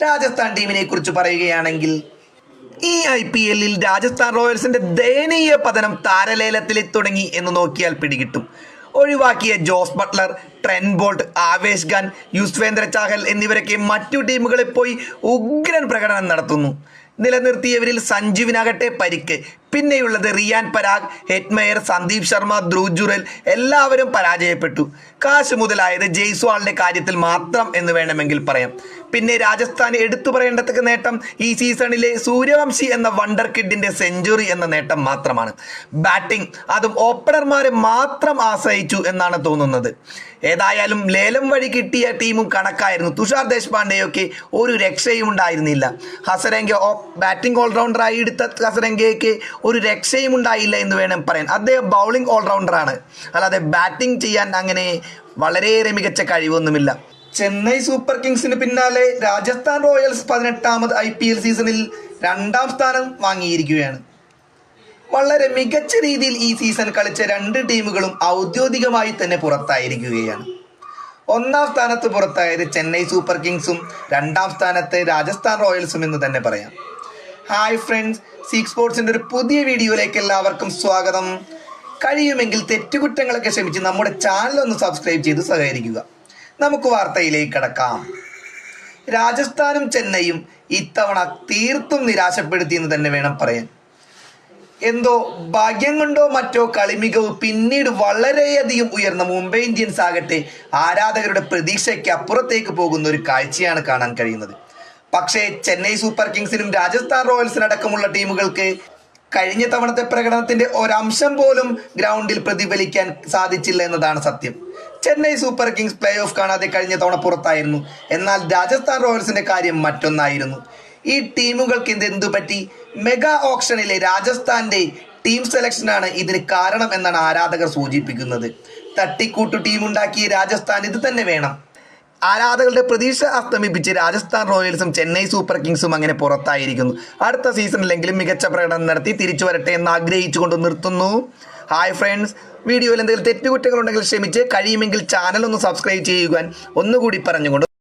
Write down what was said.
രാജസ്ഥാൻ ടീമിനെ കുറിച്ച് പറയുകയാണെങ്കിൽ ഈ ഐ പി എല്ലിൽ രാജസ്ഥാൻ റോയൽസിന്റെ ദയനീയ പതനം താരലേലത്തിൽ തുടങ്ങി എന്ന് നോക്കിയാൽ പിടികിട്ടും. ഒഴിവാക്കിയ Jos Buttler Trent Boult Avesh Khan Yuzvendra Chahal എന്നിവരൊക്കെ മറ്റു ടീമുകളിൽ പോയി ഉഗ്രൻ പ്രകടനം നടത്തുന്നു. നിലനിർത്തിയവരിൽ സഞ്ജുവിനാകട്ടെ പരിക്ക്. പിന്നെയുള്ളത് റിയാൻ പരാഗ് ഹെറ്റ്മെയർ സന്ദീപ് ശർമ്മ ധ്രുവ് എല്ലാവരും പരാജയപ്പെട്ടു. കാശ് മുതലായത് ജയ്സ്വാളിന്റെ കാര്യത്തിൽ മാത്രം എന്ന് വേണമെങ്കിൽ പറയാം. പിന്നെ രാജസ്ഥാൻ എടുത്തു പറയേണ്ടത്തക്ക നേട്ടം ഈ സീസണിലെ സൂര്യവംശി എന്ന വണ്ടർ കിഡിന്റെ സെഞ്ചുറി എന്ന നേട്ടം മാത്രമാണ്. ബാറ്റിംഗ് അതും ഓപ്പണർമാരെ മാത്രം ആശ്രയിച്ചു എന്നാണ് തോന്നുന്നത്. ഏതായാലും ലേലം വഴി കിട്ടിയ ടീമും കണക്കായിരുന്നു. തുഷാർ ദേശ്പാണ്ഡെയൊക്കെ ഒരു രക്ഷയും ഉണ്ടായിരുന്നില്ല. ഹസരംഗ ബാറ്റിംഗ് ഓൾറൗണ്ടറായി എടുത്ത ഹസരംഗയ്ക്ക് ഒരു രക്ഷയും ഉണ്ടായില്ല എന്ന് വേണം പറയാൻ. അദ്ദേഹം ബൗളിംഗ് ഓൾറൗണ്ടറാണ്. അല്ലാതെ ബാറ്റിംഗ് ചെയ്യാൻ അങ്ങനെ വളരെയേറെ മികച്ച കഴിവൊന്നുമില്ല. ചെന്നൈ സൂപ്പർ കിങ്സിന് പിന്നാലെ രാജസ്ഥാൻ റോയൽസ് പതിനെട്ടാമത് ഐ സീസണിൽ രണ്ടാം സ്ഥാനം വാങ്ങിയിരിക്കുകയാണ്. വളരെ മികച്ച രീതിയിൽ ഈ സീസൺ കളിച്ച രണ്ട് ടീമുകളും ഔദ്യോഗികമായി തന്നെ പുറത്തായിരിക്കുകയാണ്. ഒന്നാം സ്ഥാനത്ത് പുറത്തായത് ചെന്നൈ സൂപ്പർ കിങ്സും രണ്ടാം സ്ഥാനത്ത് രാജസ്ഥാൻ റോയൽസും എന്ന് തന്നെ പറയാം. ഹായ് ഫ്രണ്ട്സ് സീക്ക് സ്പോർട്സിന്റെ ഒരു പുതിയ വീഡിയോയിലേക്ക് എല്ലാവർക്കും സ്വാഗതം. കഴിയുമെങ്കിൽ തെറ്റുകുറ്റങ്ങളൊക്കെ ക്ഷമിച്ച് നമ്മുടെ ചാനൽ ഒന്ന് സബ്സ്ക്രൈബ് ചെയ്ത് സഹകരിക്കുക. നമുക്ക് വാർത്തയിലേക്ക് കടക്കാം. രാജസ്ഥാനും ചെന്നൈയും ഇത്തവണ തീർത്തും നിരാശപ്പെടുത്തി എന്ന് തന്നെ വേണം പറയാൻ. എന്തോ ഭാഗ്യം കൊണ്ടോ മറ്റോ കളിമികവ് പിന്നീട് വളരെയധികം ഉയർന്ന മുംബൈ ഇന്ത്യൻസ് ആകട്ടെ ആരാധകരുടെ പ്രതീക്ഷയ്ക്ക് അപ്പുറത്തേക്ക് പോകുന്ന ഒരു കാഴ്ചയാണ് കാണാൻ കഴിയുന്നത്. പക്ഷേ ചെന്നൈ സൂപ്പർ കിങ്സിനും രാജസ്ഥാൻ റോയൽസിനടക്കമുള്ള ടീമുകൾക്ക് കഴിഞ്ഞ തവണത്തെ പ്രകടനത്തിന്റെ ഒരംശം പോലും ഗ്രൗണ്ടിൽ പ്രതിഫലിക്കാൻ സാധിച്ചില്ല എന്നതാണ് സത്യം. Chennai super kings play off കാണാതെ കഴിഞ്ഞ തവണ പുറത്തായിരുന്നു. എന്നാൽ രാജസ്ഥാൻ റോയൽസിന്റെ കാര്യം മറ്റൊന്നായിരുന്നു. ഈ ടീമുകൾക്ക് ഇത് എന്തു പറ്റി? മെഗാ ഓപ്ഷനിലെ രാജസ്ഥാന്റെ ടീം സെലക്ഷനാണ് ഇതിന് കാരണം എന്നാണ് ആരാധകർ സൂചിപ്പിക്കുന്നത്. തട്ടിക്കൂട്ടു ടീമുണ്ടാക്കിയ രാജസ്ഥാൻ ഇത് തന്നെ വേണം. ആരാധകരുടെ പ്രതീക്ഷ അസ്തമിപ്പിച്ച് രാജസ്ഥാൻ റോയൽസും ചെന്നൈ സൂപ്പർ കിങ്സും അങ്ങനെ പുറത്തായിരിക്കുന്നു. അടുത്ത സീസണിലെങ്കിലും മികച്ച പ്രകടനം നടത്തി തിരിച്ചു വരട്ടെ എന്ന് ആഗ്രഹിച്ചുകൊണ്ട് നിർത്തുന്നു. ഹായ് ഫ്രണ്ട്സ് വീഡിയോയിൽ എന്തെങ്കിലും തെറ്റുകുറ്റങ്ങളുണ്ടെങ്കിൽ ക്ഷമിച്ച്. കഴിയുമെങ്കിൽ ചാനൽ ഒന്ന് സബ്സ്ക്രൈബ് ചെയ്യുവാൻ ഒന്നുകൂടി പറഞ്ഞുകൊണ്ട്